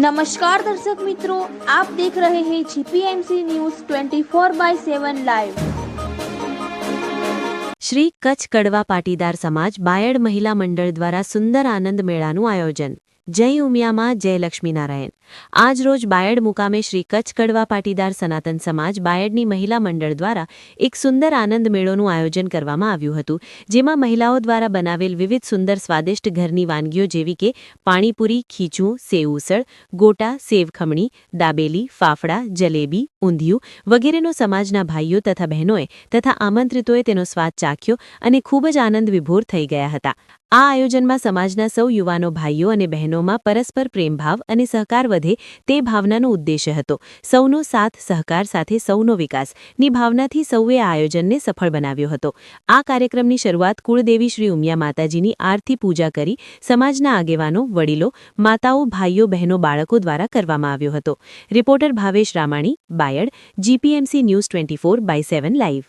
નમસ્કાર દર્શક મિત્રો આપ દેખ રહે હૈ GPMC news 24 by 7 live Shri Kutch Kadva Patidar સમાજ બાયડ મહિલા મંડળ દ્વારા સુંદર આનંદ મેળાનું આયોજન. જય ઉમિયામાં જય લક્ષ્મીનારાયણ. આજ બાયડ મુકામે શ્રી કચ્છ કડવા પાટીદાર સનાતન સમાજ બાયડની મહિલા મંડળ દ્વારા એક સુંદર આનંદ મેળોનું આયોજન કરવામાં આવ્યું હતું, જેમાં મહિલાઓ દ્વારા બનાવેલ વિવિધ સુંદર સ્વાદિષ્ટ ઘરની વાનગીઓ જેવી કે પાણીપુરી, ખીચું, સેવ ઉસળ, ગોટા, સેવ ખમણી, દાબેલી, ફાફડા, જલેબી, ઊંધિયું વગેરેનો સમાજના ભાઈઓ તથા બહેનોએ તથા આમંત્રિતોએ તેનો સ્વાદ ચાખ્યો અને ખૂબ જ આનંદ વિભોર થઈ ગયા હતા. આ આયોજનમાં સમાજના સૌ યુવાનો ભાઈઓ અને બહેનોમાં પરસ્પર પ્રેમભાવ અને સહકાર વધે તે ભાવનાનો ઉદ્દેશ્ય હતો. સૌનો સાથ, સહકાર સાથે સૌનો વિકાસની ભાવનાથી સૌએ આ આયોજનને સફળ બનાવ્યો હતો. આ કાર્યક્રમની શરૂઆત કુળદેવી શ્રી ઉમિયા માતાજીની આરતી પૂજા કરી સમાજના આગેવાનો, વડીલો, માતાઓ, ભાઈઓ, બહેનો, બાળકો દ્વારા કરવામાં આવ્યો હતો. Reporter Bhavesh Ramani, Bayad, GPMC news twenty four by seven live.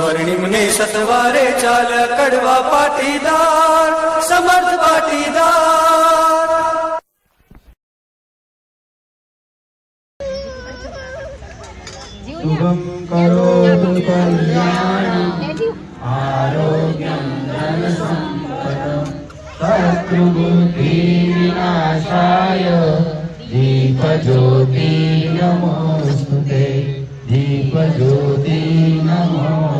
स्वर्णिमने सत्वारे चाल कड़वा पाटीदार समर्थ पाटीदार। शुभं करोतु कल्याणम् आरोग्यं धनसम्पदं शत्रुबुद्धिविनाशाय दीपज्योति नमोऽस्तु ते दीपज्योति नमो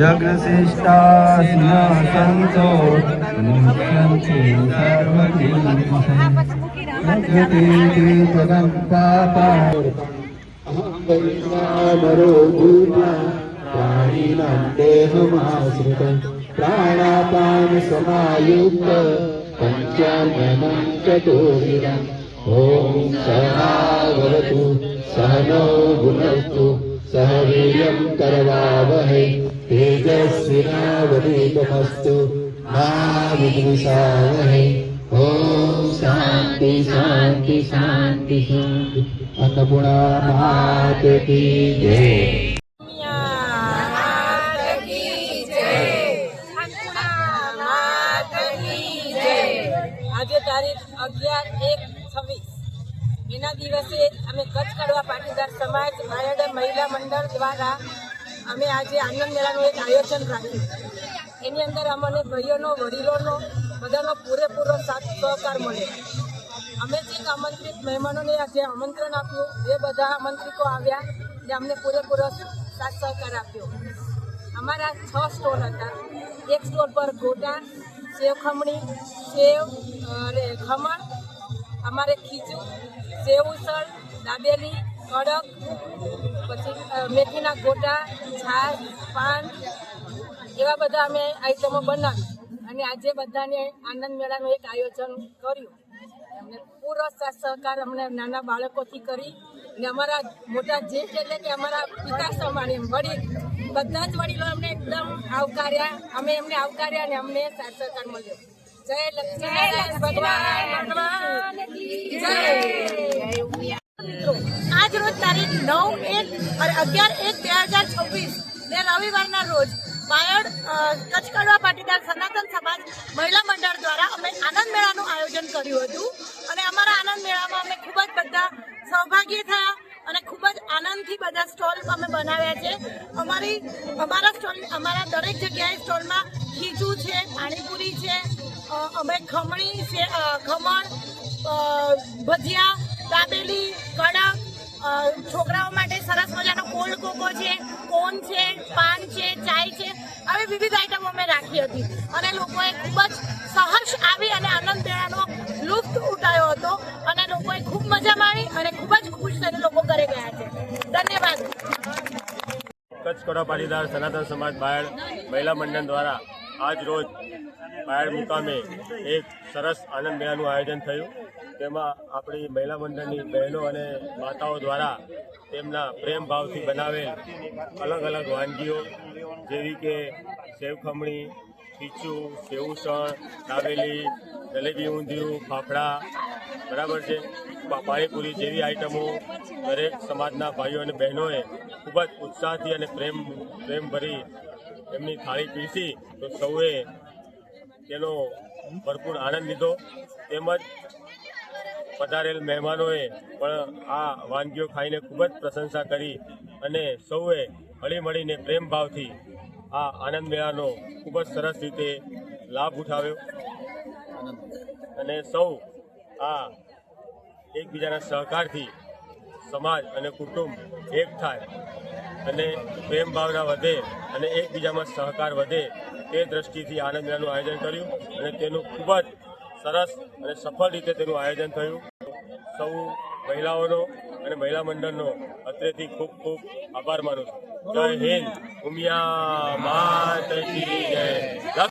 યજ્ઞશિષ્ટા સિંહાસંતો મુખ્યંતિ પાપા વૈશ્વાનરો ભૂત્વા પ્રાણીનાં દેહમાશ્રિતં પ્રાણાપાન સમાયુક્ત પંચાનनं ચતુર્વિધम् ॐ सहनावतु सहनो भुनस्तु सह वीर्यं करवावहै तेजस्विनावतीतमस्तु मा विद्विषावहै ॐ शान्ति शान्ति शान्ति शान्ति अन्नपूर्णा मात की जय આજે તારીખ અગિયાર એક છવ્વીસ. એના દિવસે અમે કચ્છ કડવા પાટીદાર સમાજ બાયડ મહિલા મંડળ દ્વારા અમે આજે આનંદ મેળાનું એક આયોજન રાખ્યું. એની અંદર અમને ભાઈઓનો, વડીલોનો બધાનો પૂરેપૂરો સાથ સહકાર મળ્યો. અમે જે આમંત્રિત મહેમાનોને જે આમંત્રણ આપ્યું, એ બધા આમંત્રિકો આવ્યા ને અમને પૂરેપૂરો સાથ સહકાર આપ્યો. અમારા છ સ્ટોલ હતા. એક સ્ટોલ પર ગોટા, સેવ ખમણી, સેવ અને ખમણ અમારે ખીચું સેવ ઉસળ દાબેલી, કડક, પછી મેથીના ગોટા, છાશ, પાન એવા બધા અમે આઈટમો બનાવી. અને આજે બધાને આનંદ મેળાનું એક આયોજન કર્યું. અમને પૂરો સહકાર અમને નાના બાળકોથી કરી ને અમારા મોટા જેઠ એટલે કે અમારા પિતા સમાન એમ વડીલ, બધા જ વડીલો અમને એકદમ આવકાર્યા. અમે એમને આવકાર્યા અને અમને સાથ સહકાર મળ્યો. જય લક્ષ્મી ભગવાન જય આજ રોજ તારીખ નવ એક અને અગિયાર એક બે હજાર છવ્વીસ ને રવિવારના રોજ બાયડ કચ્છ કડવા પાટીદાર સનાતન સમાજ મહિલા મંડળ દ્વારા અમે આનંદ મેળાનું આયોજન કર્યું હતું. અને અમારા આનંદ મેળામાં અમે ખૂબ જ બધા સહભાગી થયા અને ખૂબ જ આનંદથી બધા સ્ટોલ અમે બનાવ્યા છે. અમારી, અમારા સ્ટોલ, અમારા દરેક જગ્યાએ સ્ટોલમાં ખીચું છે, પાણીપુરી છે અમે ખમણી ખમણ ભજીયા, દાબેલી, કડક છોકરાઓ માટે સરસ મજાનો કોલ્ડ કોકો છે, કોન છે, પાન છે, ચાય છે, આવી વિવિધ આઈટમો અમે રાખી હતી. અને લોકોએ ખૂબ જ સહર્ષ આવી અને આનંદ મેળાનો લુફ્ત ઉઠાયો હતો. અને લોકોએ ખૂબ મજા માણી અને ખૂબ જ ખુશ થઈને લોકો ઘરે ગયા છે. ધન્યવાદ. કચ્છ કડો પાટીદાર સનાતન સમાજ બાયડ મહિલા મંડળ દ્વારા આજ રોજ બાયડ મુકામે એક સરસ આનંદ મેળાનું આયોજન થયું. તેમાં આપણી મહિલા મંડળની બહેનો અને માતાઓ દ્વારા તેમના પ્રેમ ભાવથી બનાવેલ અલગ અલગ વાનગીઓ, જેવી કે સેવ ખમણી ખીચું સેવસણ દાબેલી, જલેબી ઊંધિયું, ફાફડા, બરાબર છે? પાણીપુરી જેવી આઈટમો દરેક સમાજના ભાઈઓ અને બહેનોએ ખૂબ જ ઉત્સાહથી અને પ્રેમ, પ્રેમભરી એમની થાળી પીરસી તો સૌએ તેનો ભરપૂર આનંદ લીધો. તેમજ પધારેલ મહેમાનોએ પણ આ વાનગીઓ ખાઈને ખૂબ જ પ્રશંસા કરી અને સૌએ હળીમળીને મળીને પ્રેમભાવથી આ આનંદ મેળાનો ખૂબ જ સરસ રીતે લાભ ઉઠાવ્યો. અને સૌ આ એકબીજાના સહકારથી સમાજ અને કુટુંબ એક થાય અને પ્રેમ ભાવના વધે અને એકબીજામાં સહકાર વધે તે દ્રષ્ટિથી આનંદ મેળાનું આયોજન કર્યું અને તેનું ખૂબ જ સરસ અને સફળ રીતે તેનું આયોજન થયું. સૌ મહિલાઓનો અને મહિલા મંડળનો અત્રેથી ખૂબ ખૂબ આભાર માનું છું. જય હિન્દ. ઉમિયા માત